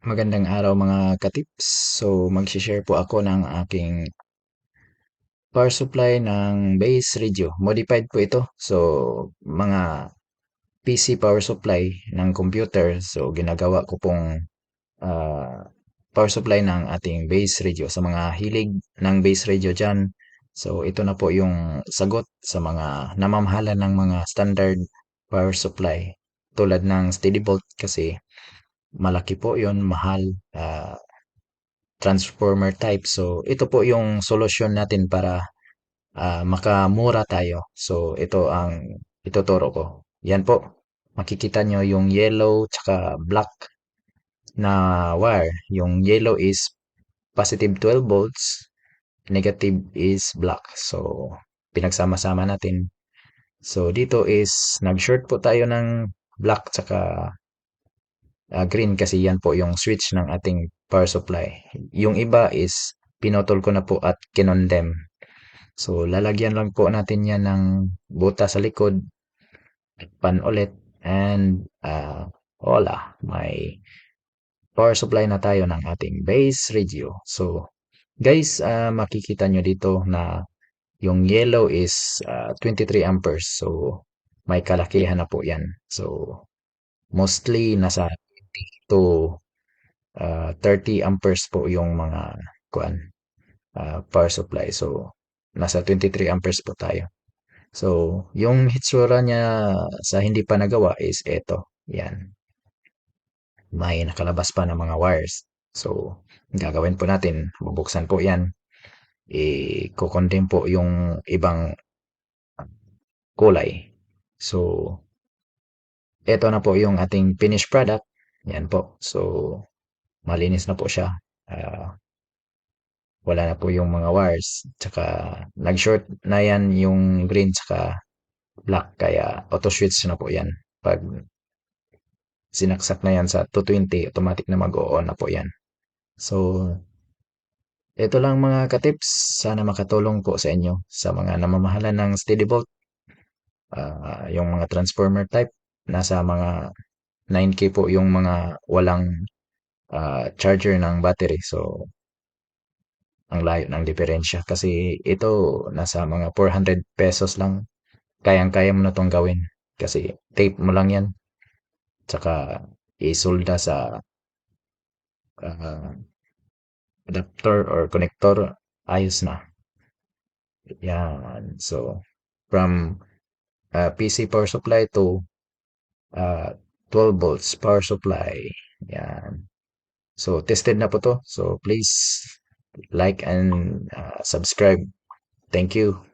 Magandang araw mga katips. So, magsi-share po ako ng aking power supply ng base radio. Modified po ito. So, mga PC power supply ng computer. So, ginagawa ko pong uh, power supply ng ating base radio. Sa mga hilig ng base radio dyan, so ito na po yung sagot sa mga namamahala ng mga standard power supply. Tulad ng steady volt kasi malaki po yon mahal. Uh, transformer type. So, ito po yung solusyon natin para uh, makamura tayo. So, ito ang ituturo ko. Yan po. Makikita nyo yung yellow tsaka black na wire. Yung yellow is positive 12 volts, negative is black. So, pinagsama-sama natin. So, dito is nag-short po tayo ng black tsaka uh, green kasi yan po yung switch ng ating power supply. Yung iba is pinotol ko na po at kinondem. So, lalagyan lang po natin yan ng buta sa likod, pan ulit, and uh, hola, may power supply na tayo ng ating base radio. So, guys, uh, makikita nyo dito na yung yellow is uh, 23 amperes. So, may kalakihan na po yan. So, mostly nasa 20 to uh, 30 amperes po yung mga kuan uh, power supply. So, nasa 23 amperes po tayo. So, yung hitsura niya sa hindi pa nagawa is ito. Yan. May nakalabas pa ng mga wires. So, gagawin po natin. Bubuksan po yan. I-condemn po yung ibang kulay. So, ito na po yung ating finished product. Yan po. So, malinis na po siya. Uh, wala na po yung mga wires. Tsaka, nag-short na yan yung green tsaka black. Kaya, auto-switch na po yan. Pag sinaksak na yan sa 220, automatic na mag-on na po yan. So, ito lang mga katips. Sana makatulong po sa inyo sa mga namamahalan ng steady volt. Uh, yung mga transformer type. Nasa mga 9K po yung mga walang uh, charger ng battery. So, ang layo ng diferensya. Kasi ito, nasa mga 400 pesos lang. Kayang-kaya mo na itong gawin. Kasi tape mo lang yan. Tsaka isolda sa uh, adapter or connector. Ayos na. Yan. So, from uh, PC power supply to uh, 12 volts power supply. Yan. So, tested na po to. So, please like and uh, subscribe. Thank you.